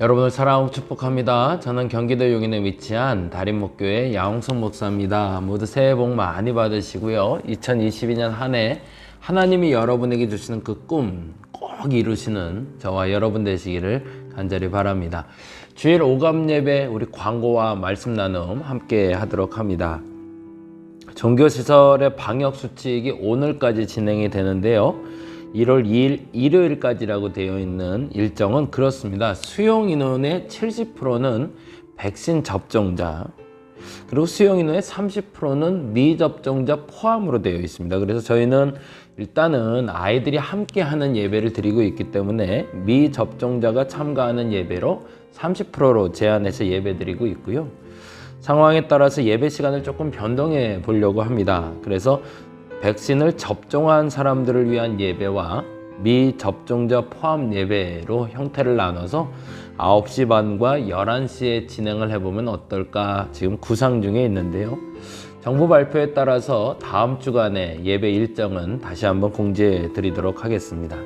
여러분을 사랑하고 축복합니다. 저는 경기도 용인에 위치한 다림목교회 야홍성 목사입니다. 모두 새해 복 많이 받으시고요. 2022년 한 해 하나님이 여러분에게 주시는 그 꿈 꼭 이루시는 저와 여러분 되시기를 간절히 바랍니다. 주일 오감 예배 우리 광고와 말씀 나눔 함께 하도록 합니다. 종교시설의 방역 수칙이 오늘까지 진행이 되는데요. 1월 2일 일요일까지라고 되어 있는 일정은 그렇습니다. 수용 인원의 70%는 백신 접종자, 그리고 수용 인원의 30%는 미접종자 포함으로 되어 있습니다. 그래서 저희는 일단은 아이들이 함께 하는 예배를 드리고 있기 때문에 미접종자가 참가하는 예배로 30%로 제한해서 예배 드리고 있고요. 상황에 따라서 예배 시간을 조금 변동해 보려고 합니다. 그래서 백신을 접종한 사람들을 위한 예배와 미접종자 포함 예배로 형태를 나눠서 9시 반과 11시에 진행을 해보면 어떨까 지금 구상 중에 있는데요. 정부 발표에 따라서 다음 주간의 예배 일정은 다시 한번 공지해 드리도록 하겠습니다.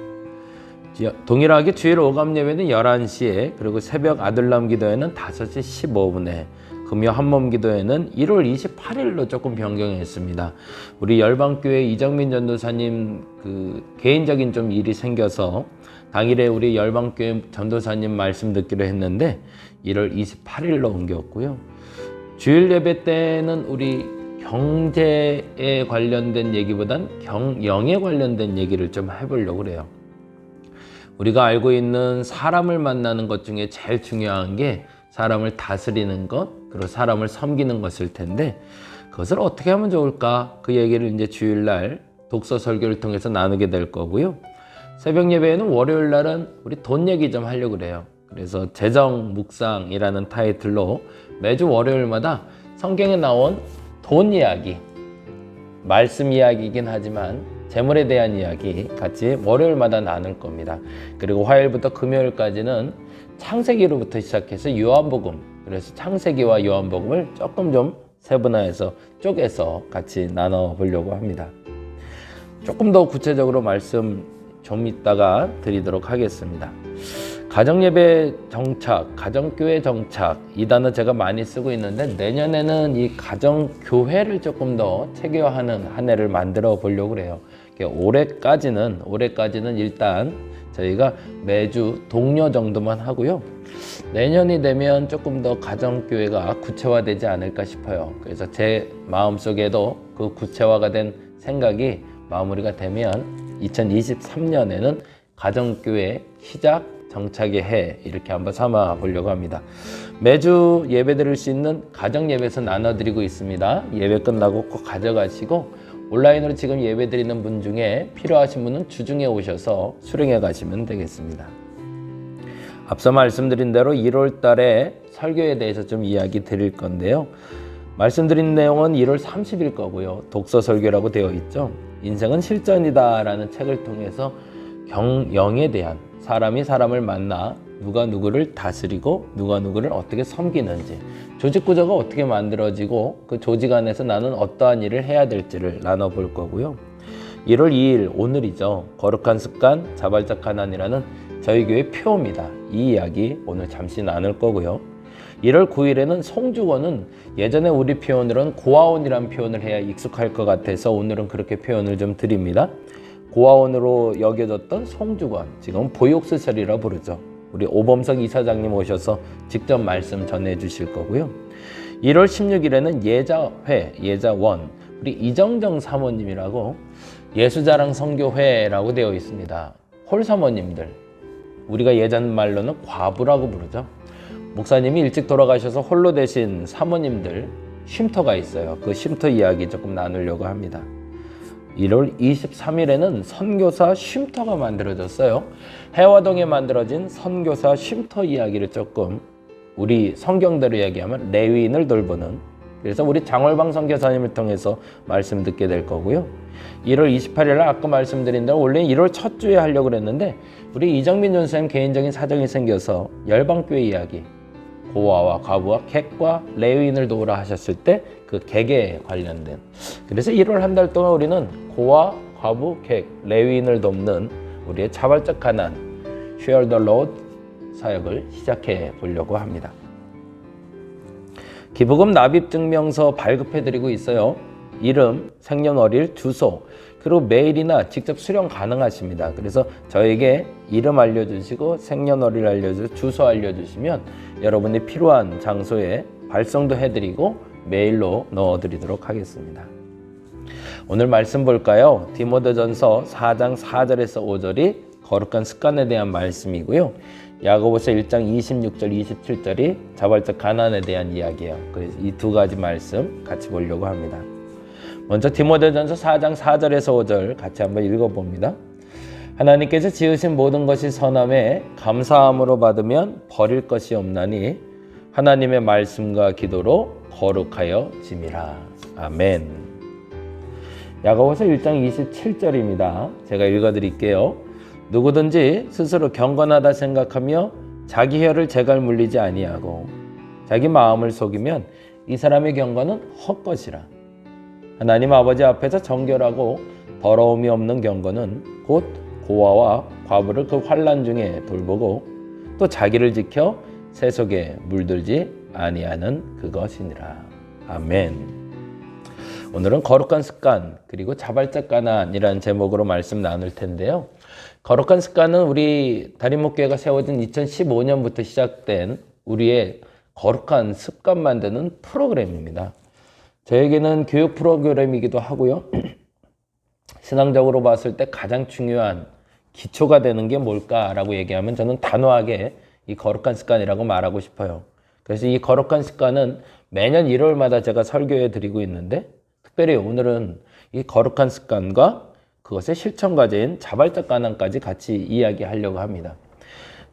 동일하게 주일 오감 예배는 11시에 그리고 새벽 아들람 기도회는 5시 15분에 금요 한몸 기도회는 1월 28일로 조금 변경했습니다. 우리 열방교회 이정민 전도사님 그 개인적인 좀 일이 생겨서 당일에 우리 열방교회 전도사님 말씀 듣기로 했는데 1월 28일로 옮겼고요. 주일 예배 때는 우리 경제에 관련된 얘기보단 경영에 관련된 얘기를 좀 해보려고 그래요. 우리가 알고 있는 사람을 만나는 것 중에 제일 중요한 게 사람을 다스리는 것, 그리고 사람을 섬기는 것일 텐데 그것을 어떻게 하면 좋을까? 그 얘기를 이제 주일날 독서 설교를 통해서 나누게 될 거고요. 새벽 예배에는 월요일 날은 우리 돈 얘기 좀 하려고 그래요. 그래서 재정 묵상이라는 타이틀로 매주 월요일마다 성경에 나온 돈 이야기, 말씀 이야기이긴 하지만 재물에 대한 이야기 같이 월요일마다 나눌 겁니다. 그리고 화요일부터 금요일까지는 창세기로부터 시작해서 요한복음 그래서 창세기와 요한복음을 조금 좀 세분화해서 쪼개서 같이 나눠 보려고 합니다. 조금 더 구체적으로 말씀 좀 이따가 드리도록 하겠습니다. 가정예배 정착, 가정교회 정착 이 단어 제가 많이 쓰고 있는데 내년에는 이 가정교회를 조금 더 체계화하는 한 해를 만들어 보려고 그래요. 올해까지는 올해까지는 일단 저희가 매주 동료 정도만 하고요. 내년이 되면 조금 더 가정교회가 구체화되지 않을까 싶어요. 그래서 제 마음속에도 그 구체화가 된 생각이 마무리가 되면 2023년에는 가정교회 시작 정착의 해 이렇게 한번 삼아 보려고 합니다. 매주 예배 드릴 수 있는 가정 예배에서 나눠 드리고 있습니다. 예배 끝나고 꼭 가져가시고 온라인으로 지금 예배 드리는 분 중에 필요하신 분은 주중에 오셔서 수령해 가시면 되겠습니다. 앞서 말씀드린 대로 1월 달에 설교에 대해서 좀 이야기 드릴 건데요. 말씀드린 내용은 1월 30일 거고요. 독서 설교라고 되어 있죠. 인생은 실전이다라는 책을 통해서 경영에 대한 사람이 사람을 만나 누가 누구를 다스리고 누가 누구를 어떻게 섬기는지 조직 구조가 어떻게 만들어지고 그 조직 안에서 나는 어떠한 일을 해야 될지를 나눠볼 거고요. 1월 2일 오늘이죠. 거룩한 습관 자발적 가난이라는 저희 교회 표입니다. 이 이야기 오늘 잠시 나눌 거고요. 1월 9일에는 송주원은 예전에 우리 표현으로는 고아원이라는 표현을 해야 익숙할 것 같아서 오늘은 그렇게 표현을 좀 드립니다. 고아원으로 여겨졌던 송주관, 지금 보육시설이라 부르죠. 우리 오범석 이사장님 오셔서 직접 말씀 전해 주실 거고요. 1월 16일에는 예자회, 예자원, 우리 이정정 사모님이라고 예수자랑 성교회라고 되어 있습니다. 홀 사모님들, 우리가 예전 말로는 과부라고 부르죠. 목사님이 일찍 돌아가셔서 홀로 되신 사모님들 쉼터가 있어요. 그 쉼터 이야기 조금 나누려고 합니다. 1월 23일에는 선교사 쉼터가 만들어졌어요. 해화동에 만들어진 선교사 쉼터 이야기를 조금 우리 성경대로 이야기하면 레위인을 돌보는 그래서 우리 장월방 선교사님을 통해서 말씀 듣게 될 거고요. 1월 28일 아까 말씀드린 대로 원래 1월 첫 주에 하려고 그랬는데 우리 이정민 전사님 개인적인 사정이 생겨서 열방교회 이야기 고아와 과부와 객과 레위인을 도우라 하셨을 때 그 객에 관련된 그래서 1월 한 달 동안 우리는 고아, 과부, 객, 레위인을 돕는 우리의 자발적 가난 share the load 사역을 시작해 보려고 합니다. 기부금 납입 증명서 발급해 드리고 있어요. 이름, 생년월일, 주소, 그리고 메일이나 직접 수령 가능하십니다. 그래서 저에게 이름 알려주시고 생년월일 알려주고 주소 알려주시면 여러분이 필요한 장소에 발송도 해드리고 메일로 넣어드리도록 하겠습니다. 오늘 말씀 볼까요? 디모데전서 4장 4절에서 5절이 거룩한 습관에 대한 말씀이고요. 야고보서 1장 26절 27절이 자발적 가난에 대한 이야기예요. 그래서 이 두 가지 말씀 같이 보려고 합니다. 먼저 디모데전서 4장 4절에서 5절 같이 한번 읽어봅니다. 하나님께서 지으신 모든 것이 선함에 감사함으로 받으면 버릴 것이 없나니 하나님의 말씀과 기도로 거룩하여 짐이라. 아멘. 야고보서 1장 27절입니다. 제가 읽어 드릴게요. 누구든지 스스로 경건하다 생각하며 자기 혀를 제갈 물리지 아니하고 자기 마음을 속이면 이 사람의 경건은 헛것이라. 하나님 아버지 앞에서 정결하고 더러움이 없는 경건은 곧 고아와 과부를 그 환란 중에 돌보고 또 자기를 지켜 세속에 물들지 아니하는 그것이니라. 아멘. 오늘은 거룩한 습관 그리고 자발적 가난이라는 제목으로 말씀 나눌 텐데요. 거룩한 습관은 우리 다림목교회가 세워진 2015년부터 시작된 우리의 거룩한 습관 만드는 프로그램입니다. 저에게는 교육 프로그램이기도 하고요. 신앙적으로 봤을 때 가장 중요한 기초가 되는 게 뭘까라고 얘기하면 저는 단호하게 이 거룩한 습관이라고 말하고 싶어요. 그래서 이 거룩한 습관은 매년 1월마다 제가 설교해 드리고 있는데 특별히 오늘은 이 거룩한 습관과 그것의 실천 과제인 자발적 가난까지 같이 이야기하려고 합니다.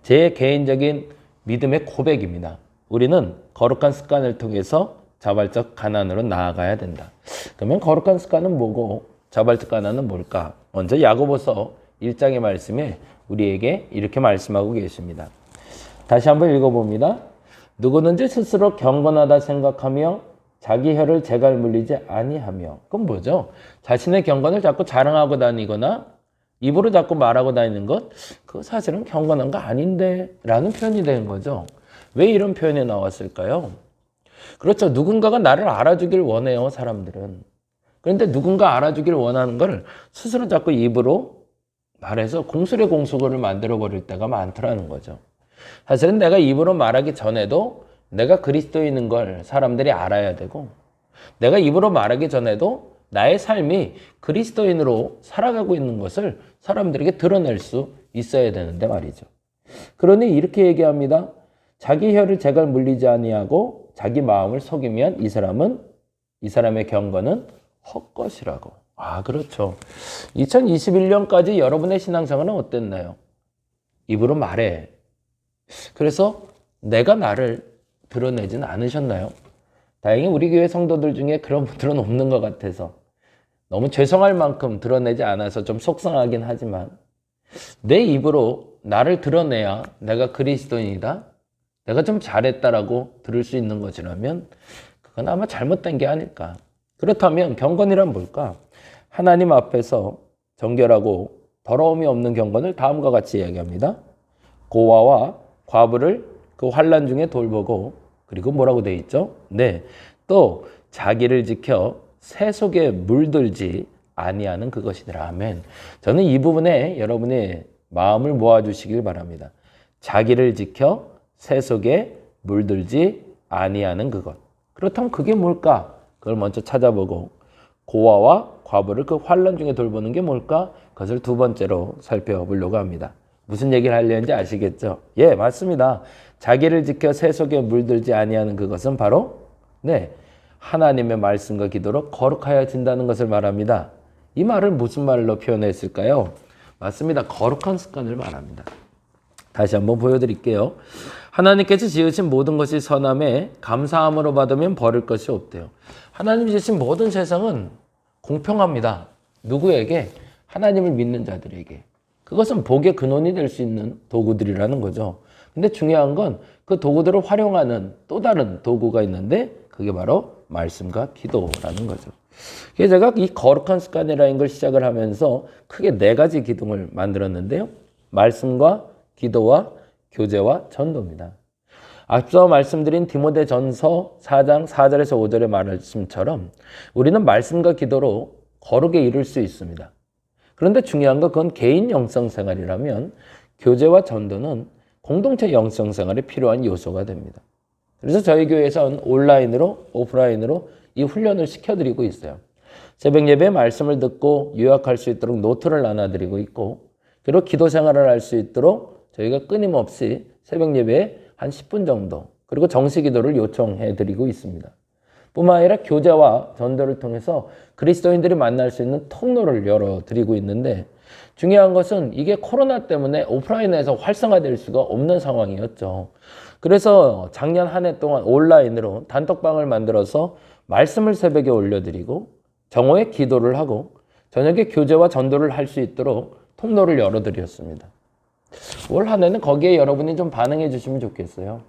제 개인적인 믿음의 고백입니다. 우리는 거룩한 습관을 통해서 자발적 가난으로 나아가야 된다. 그러면 거룩한 습관은 뭐고 자발적 가난은 뭘까? 먼저 야고보서 1장의 말씀에 우리에게 이렇게 말씀하고 계십니다. 다시 한번 읽어봅니다. 누구든지 스스로 경건하다 생각하며 자기 혀를 제갈 물리지 아니하며 그건 뭐죠? 자신의 경건을 자꾸 자랑하고 다니거나 입으로 자꾸 말하고 다니는 것 그거 사실은 경건한 거 아닌데 라는 표현이 되는 거죠. 왜 이런 표현이 나왔을까요? 그렇죠. 누군가가 나를 알아주길 원해요, 사람들은. 그런데 누군가 알아주길 원하는 걸 스스로 자꾸 입으로 말해서 공술의 공수고를 만들어 버릴 때가 많더라는 거죠. 사실은 내가 입으로 말하기 전에도 내가 그리스도인인 걸 사람들이 알아야 되고 내가 입으로 말하기 전에도 나의 삶이 그리스도인으로 살아가고 있는 것을 사람들에게 드러낼 수 있어야 되는데 말이죠. 그러니 이렇게 얘기합니다. 자기 혀를 제갈 물리지 아니하고 자기 마음을 속이면 이 사람은 이 사람의 경건은 헛것이라고. 아, 그렇죠. 2021년까지 여러분의 신앙생활은 어땠나요? 입으로 말해. 그래서 내가 나를 드러내지는 않으셨나요? 다행히 우리 교회 성도들 중에 그런 분들은 없는 것 같아서 너무 죄송할 만큼 드러내지 않아서 좀 속상하긴 하지만 내 입으로 나를 드러내야 내가 그리스도인이다. 내가 좀 잘했다라고 들을 수 있는 것이라면 그건 아마 잘못된 게 아닐까. 그렇다면 경건이란 뭘까? 하나님 앞에서 정결하고 더러움이 없는 경건을 다음과 같이 이야기합니다. 고아와 과부를 그 환란 중에 돌보고 그리고 뭐라고 돼 있죠? 네. 또 자기를 지켜 새 속에 물들지 아니하는 그것이더라. 아멘. 저는 이 부분에 여러분의 마음을 모아 주시길 바랍니다. 자기를 지켜 새 속에 물들지 아니하는 그것. 그렇다면 그게 뭘까? 그걸 먼저 찾아보고 고아와 과부를 그 환란 중에 돌보는 게 뭘까? 그것을 두 번째로 살펴보려고 합니다. 무슨 얘기를 하려는지 아시겠죠? 예, 맞습니다. 자기를 지켜 새 속에 물들지 아니하는 그것은 바로 네 하나님의 말씀과 기도로 거룩하여진다는 것을 말합니다. 이 말을 무슨 말로 표현했을까요? 맞습니다. 거룩한 습관을 말합니다. 다시 한번 보여드릴게요. 하나님께서 지으신 모든 것이 선함에 감사함으로 받으면 버릴 것이 없대요. 하나님 지으신 모든 세상은 공평합니다. 누구에게? 하나님을 믿는 자들에게. 그것은 복의 근원이 될 수 있는 도구들이라는 거죠. 근데 중요한 건 그 도구들을 활용하는 또 다른 도구가 있는데 그게 바로 말씀과 기도라는 거죠. 그래서 제가 이 거룩한 습관이라는 걸 시작을 하면서 크게 네 가지 기둥을 만들었는데요. 말씀과 기도와 교제와 전도입니다. 앞서 말씀드린 디모데 전서 4장 4절에서 5절의 말씀처럼 우리는 말씀과 기도로 거룩에 이룰 수 있습니다. 그런데 중요한 건 그건 개인 영성 생활이라면 교제와 전도는 공동체 영성 생활에 필요한 요소가 됩니다. 그래서 저희 교회에서는 온라인으로 오프라인으로 이 훈련을 시켜드리고 있어요. 새벽 예배 말씀을 듣고 요약할 수 있도록 노트를 나눠드리고 있고 그리고 기도 생활을 할 수 있도록 저희가 끊임없이 새벽 예배에 한 10분 정도 그리고 정시 기도를 요청해 드리고 있습니다. 뿐만 아니라 교제와 전도를 통해서 그리스도인들이 만날 수 있는 통로를 열어 드리고 있는데 중요한 것은 이게 코로나 때문에 오프라인에서 활성화될 수가 없는 상황이었죠. 그래서 작년 한 해 동안 온라인으로 단톡방을 만들어서 말씀을 새벽에 올려드리고 정오에 기도를 하고 저녁에 교제와 전도를 할 수 있도록 통로를 열어드렸습니다. 올 한 해는 거기에 여러분이 좀 반응해 주시면 좋겠어요.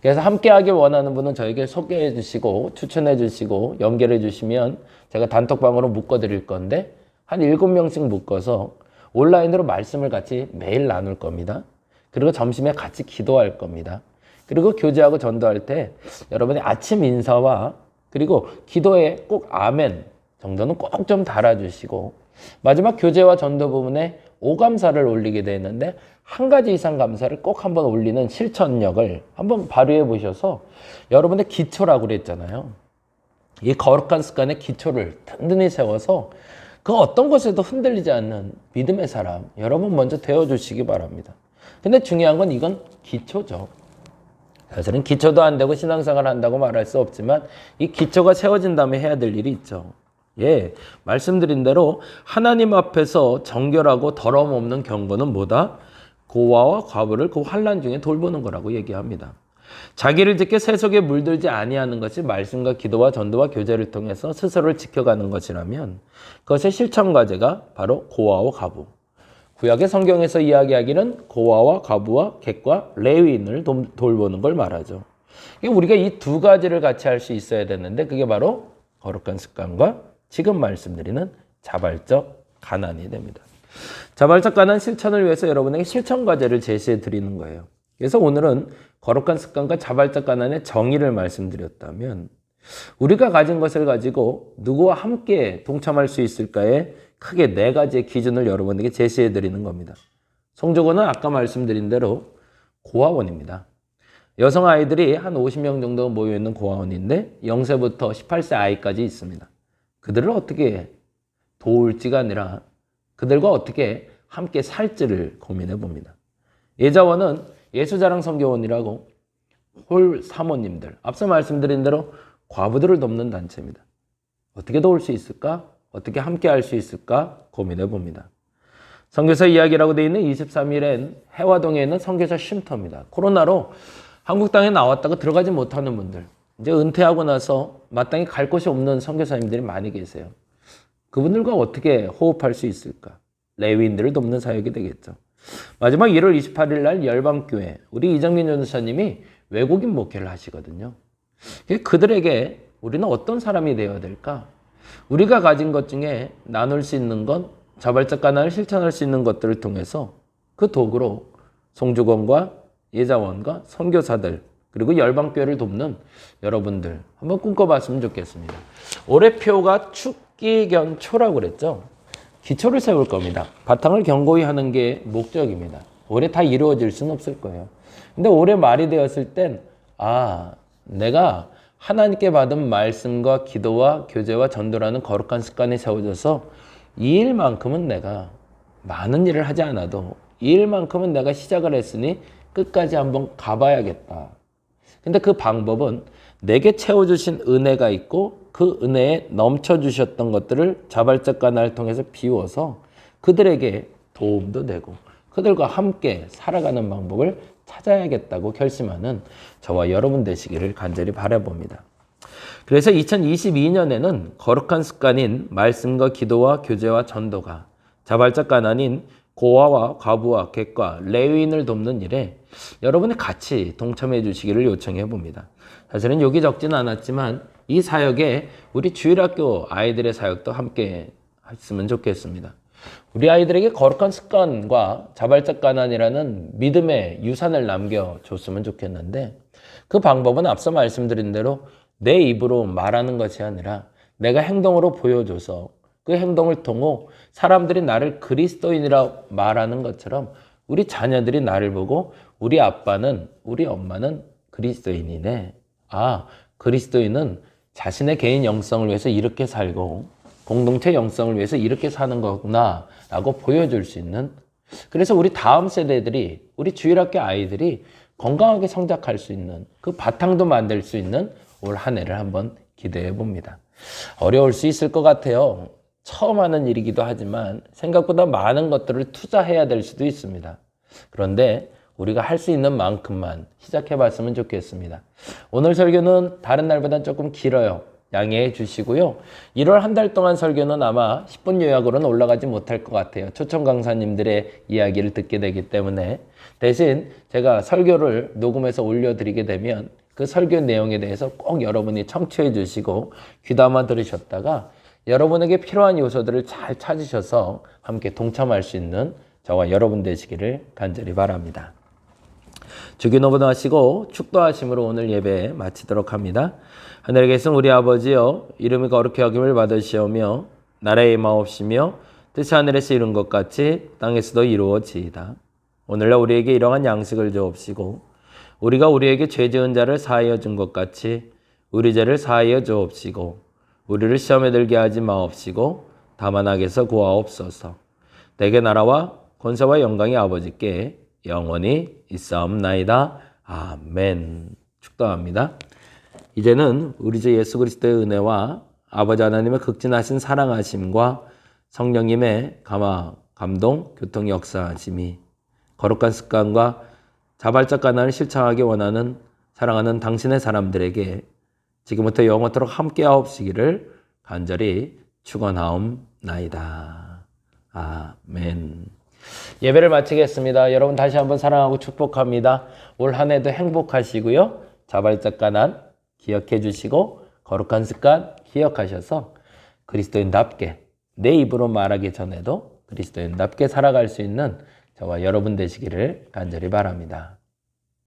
그래서 함께 하길 원하는 분은 저에게 소개해 주시고 추천해 주시고 연결해 주시면 제가 단톡방으로 묶어 드릴 건데 한 일곱 명씩 묶어서 온라인으로 말씀을 같이 매일 나눌 겁니다. 그리고 점심에 같이 기도할 겁니다. 그리고 교제하고 전도할 때 여러분이 아침 인사와 그리고 기도에 꼭 아멘 정도는 꼭 좀 달아주시고 마지막 교제와 전도 부분에 오감사를 올리게 되는데 한 가지 이상 감사를 꼭 한번 올리는 실천력을 한번 발휘해 보셔서 여러분의 기초라고 그랬잖아요. 이 거룩한 습관의 기초를 든든히 세워서 그 어떤 것에도 흔들리지 않는 믿음의 사람 여러분 먼저 되어 주시기 바랍니다. 근데 중요한 건 이건 기초죠. 사실은 기초도 안 되고 신앙생활 한다고 말할 수 없지만 이 기초가 세워진 다음에 해야 될 일이 있죠. 예, 말씀드린 대로 하나님 앞에서 정결하고 더러움 없는 경건은 뭐다? 고와와 과부를 그 환란 중에 돌보는 거라고 얘기합니다. 자기를 지켜 세속에 물들지 아니하는 것이 말씀과 기도와 전도와 교제를 통해서 스스로를 지켜가는 것이라면 그것의 실천 과제가 바로 고아와 과부. 구약의 성경에서 이야기하기는 고아와 과부와 객과 레위인을 도- 돌보는 걸 말하죠. 우리가 이 두 가지를 같이 할 수 있어야 되는데 그게 바로 거룩한 습관과 지금 말씀드리는 자발적 가난이 됩니다. 자발적 가난 실천을 위해서 여러분에게 실천 과제를 제시해 드리는 거예요. 그래서 오늘은 거룩한 습관과 자발적 가난의 정의를 말씀드렸다면 우리가 가진 것을 가지고 누구와 함께 동참할 수 있을까에 크게 네 가지의 기준을 여러분에게 제시해 드리는 겁니다. 성조고는 아까 말씀드린 대로 고아원입니다. 여성 아이들이 한 50명 정도 모여 있는 고아원인데 0세부터 18세 아이까지 있습니다. 그들을 어떻게 도울지가 아니라 그들과 어떻게 함께 살지를 고민해 봅니다. 예자원은 예수자랑 성교원이라고 홀 사모님들, 앞서 말씀드린 대로 과부들을 돕는 단체입니다. 어떻게 도울 수 있을까? 어떻게 함께 할 수 있을까? 고민해 봅니다. 선교사 이야기라고 되어 있는 23일엔 해화동에 있는 선교사 쉼터입니다. 코로나로 한국 땅에 나왔다가 들어가지 못하는 분들, 이제 은퇴하고 나서 마땅히 갈 곳이 없는 선교사님들이 많이 계세요. 그분들과 어떻게 호흡할 수 있을까? 레위인들을 돕는 사역이 되겠죠. 마지막 1월 28일 날 열방교회 우리 이정민 전도사님이 외국인 목회를 하시거든요. 그들에게 우리는 어떤 사람이 되어야 될까? 우리가 가진 것 중에 나눌 수 있는 건 자발적 가난을 실천할 수 있는 것들을 통해서 그 도구로 송주건과 예자원과 선교사들 그리고 열방교회를 돕는 여러분들 한번 꿈꿔봤으면 좋겠습니다. 올해 표가 축기견초라고 그랬죠. 기초를 세울 겁니다. 바탕을 견고히 하는 게 목적입니다. 올해 다 이루어질 수는 없을 거예요. 근데 올해 말이 되었을 땐, 아, 내가 하나님께 받은 말씀과 기도와 교제와 전도라는 거룩한 습관이 세워져서 이 일만큼은 내가 많은 일을 하지 않아도 이 일만큼은 내가 시작을 했으니 끝까지 한번 가봐야겠다. 근데 그 방법은 내게 채워주신 은혜가 있고 그 은혜에 넘쳐주셨던 것들을 자발적 가난을 통해서 비워서 그들에게 도움도 되고 그들과 함께 살아가는 방법을 찾아야겠다고 결심하는 저와 여러분 되시기를 간절히 바라봅니다. 그래서 2022년에는 거룩한 습관인 말씀과 기도와 교제와 전도가 자발적 가난인 고아와 과부와 객과 레위인을 돕는 일에 여러분이 같이 동참해 주시기를 요청해 봅니다. 사실은 여기 적지는 않았지만 이 사역에 우리 주일학교 아이들의 사역도 함께 했으면 좋겠습니다. 우리 아이들에게 거룩한 습관과 자발적 가난이라는 믿음의 유산을 남겨줬으면 좋겠는데 그 방법은 앞서 말씀드린 대로 내 입으로 말하는 것이 아니라 내가 행동으로 보여줘서 그 행동을 통해 사람들이 나를 그리스도인이라 말하는 것처럼 우리 자녀들이 나를 보고 우리 아빠는 우리 엄마는 그리스도인이네. 아, 그리스도인은 자신의 개인 영성을 위해서 이렇게 살고 공동체 영성을 위해서 이렇게 사는 거구나 라고 보여줄 수 있는 그래서 우리 다음 세대들이 우리 주일학교 아이들이 건강하게 성장할 수 있는 그 바탕도 만들 수 있는 올 한 해를 한번 기대해 봅니다. 어려울 수 있을 것 같아요. 처음 하는 일이기도 하지만 생각보다 많은 것들을 투자해야 될 수도 있습니다. 그런데 우리가 할 수 있는 만큼만 시작해 봤으면 좋겠습니다. 오늘 설교는 다른 날보다 조금 길어요. 양해해 주시고요. 1월 한 달 동안 설교는 아마 10분 요약으로는 올라가지 못할 것 같아요. 초청 강사님들의 이야기를 듣게 되기 때문에 대신 제가 설교를 녹음해서 올려드리게 되면 그 설교 내용에 대해서 꼭 여러분이 청취해 주시고 귀담아 들으셨다가 여러분에게 필요한 요소들을 잘 찾으셔서 함께 동참할 수 있는 저와 여러분 되시기를 간절히 바랍니다. 주기노부도 하시고 축도하심으로 오늘 예배 마치도록 합니다. 하늘에 계신 우리 아버지여 이름이 거룩히 여김을 받으시오며 나라의 마옵시며 뜻이 하늘에서 이룬 것 같이 땅에서도 이루어지이다. 오늘날 우리에게 이러한 양식을 주옵시고 우리가 우리에게 죄 지은 자를 사하여 준 것 같이 우리 죄를 사하여 주옵시고 우리를 시험에 들게 하지 마옵시고 다만 악에서 구하옵소서. 내게 나라와 권세와 영광이 아버지께 영원히 있사옵나이다. 아멘. 축도합니다. 이제는 우리 주 예수 그리스도의 은혜와 아버지 하나님의 극진하신 사랑하심과 성령님의 감화, 감동, 교통 역사하심이 거룩한 습관과 자발적 가난을 실천하기 원하는 사랑하는 당신의 사람들에게 지금부터 영원토록 함께하옵시기를 간절히 축원하옵나이다. 아멘. 예배를 마치겠습니다. 여러분 다시 한번 사랑하고 축복합니다. 올 한 해도 행복하시고요. 자발적 가난 기억해 주시고 거룩한 습관 기억하셔서 그리스도인답게 내 입으로 말하기 전에도 그리스도인답게 살아갈 수 있는 저와 여러분 되시기를 간절히 바랍니다.